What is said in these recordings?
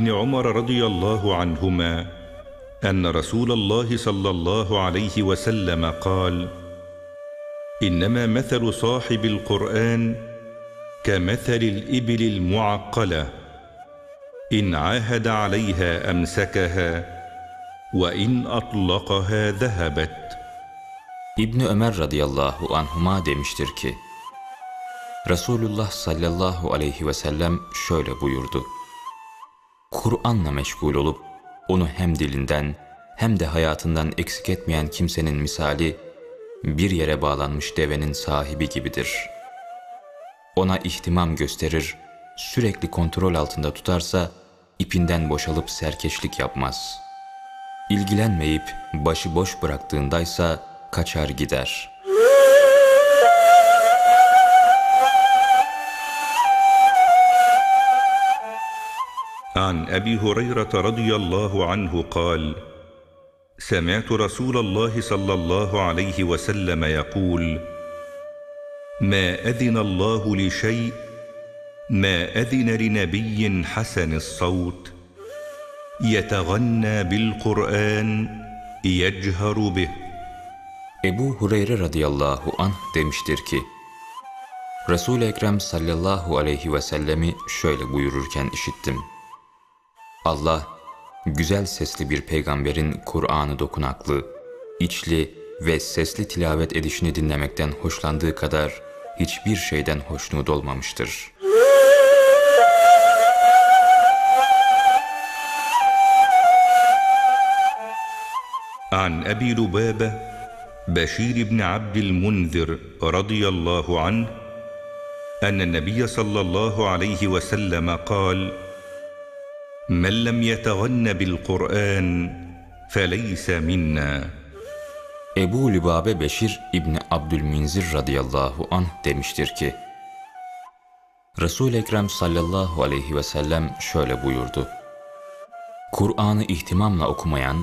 ابن عمر رضي الله عنهما أن رسول الله صلى الله عليه وسلم قال إنما مثل صاحب القرآن كمثل الإبل المعقلة إن عاهد عليها أمسكها وإن أطلقها ذهبت İbni Ömer radıyallahu anhuma demiştir ki, Resulullah sallallahu aleyhi ve sellem şöyle buyurdu. Kur'an'la meşgul olup onu hem dilinden hem de hayatından eksik etmeyen kimsenin misali bir yere bağlanmış devenin sahibi gibidir. Ona ihtimam gösterir, sürekli kontrol altında tutarsa ipinden boşalıp serkeşlik yapmaz. İlgilenmeyip başı boş bıraktığındaysa kaçar gider.'' عن أبي هريرة رضي الله عنه قال سمعت رسول الله صلى الله عليه وسلم يقول ما أذن الله لشيء ما أذن لنبي حسن الصوت يتغنى بالقرآن يجهر به Ebu Hureyre radıyallahu anh demiştir ki, Resul-i Ekrem sallallahu aleyhi ve sellemi şöyle buyururken işittim. Allah, güzel sesli bir peygamberin Kur'an'ı dokunaklı, içli ve sesli tilavet edişini dinlemekten hoşlandığı kadar hiçbir şeyden hoşnut olmamıştır. عن ابي لبابه بشير بن عبد المنذر رضي الله عنه ان النبي صلى الله عليه وسلم قال من لم يتغن بالقرآن فليس منا Ebu Lübabe Beşir İbni Abdülminzir radıyallahu anh demiştir ki, Resul-i Ekrem sallallahu aleyhi ve sellem şöyle buyurdu. Kur'an'ı ihtimamla okumayan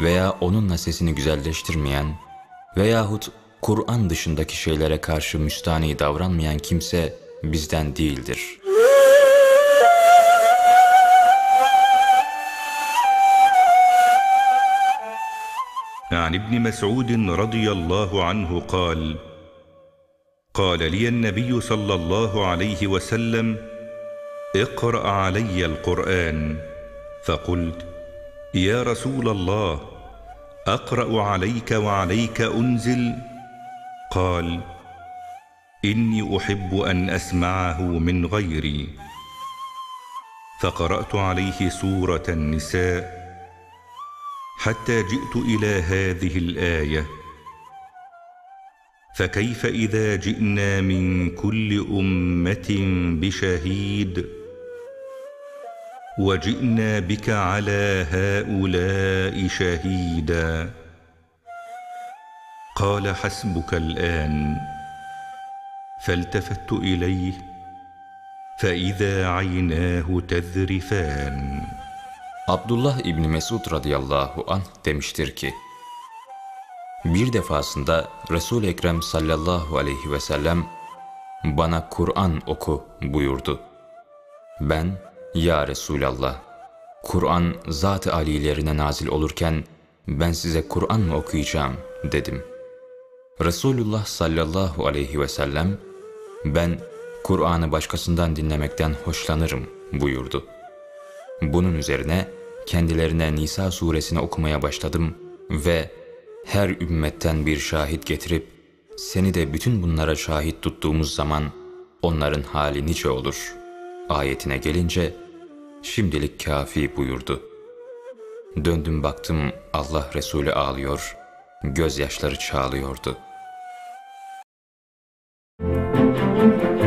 veya onunla sesini güzelleştirmeyen veyahut Kur'an dışındaki şeylere karşı müstani davranmayan kimse bizden değildir.'' عن ابن مسعود رضي الله عنه قال قال لي النبي صلى الله عليه وسلم اقرأ علي القرآن. فقلت يا رسول الله أقرأ عليك وعليك أنزل. قال إني أحب أن أسمعه من غيري. فقرأت عليه سورة النساء. حتى جئت إلى هذه الآية. فكيف إذا جئنا من كل أمة بشهيد؟ وجئنا بك على هؤلاء شهيدا. قال حسبك الآن. فالتفت إليه. فإذا عيناه تذرفان. Abdullah İbni Mesud radıyallahu anh demiştir ki, Bir defasında Resul-i Ekrem sallallahu aleyhi ve sellem bana Kur'an oku buyurdu. Ben, Ya Resulallah, Kur'an zat-ı alilerine nazil olurken ben size Kur'an mı okuyacağım dedim. Resulullah sallallahu aleyhi ve sellem, ben Kur'an'ı başkasından dinlemekten hoşlanırım buyurdu. Bunun üzerine kendilerine Nisa suresini okumaya başladım ve her ümmetten bir şahit getirip seni de bütün bunlara şahit tuttuğumuz zaman onların hali nice olur. Ayetine gelince şimdilik kafi buyurdu. Döndüm baktım Allah Resulü ağlıyor, gözyaşları çağlıyordu. Müzik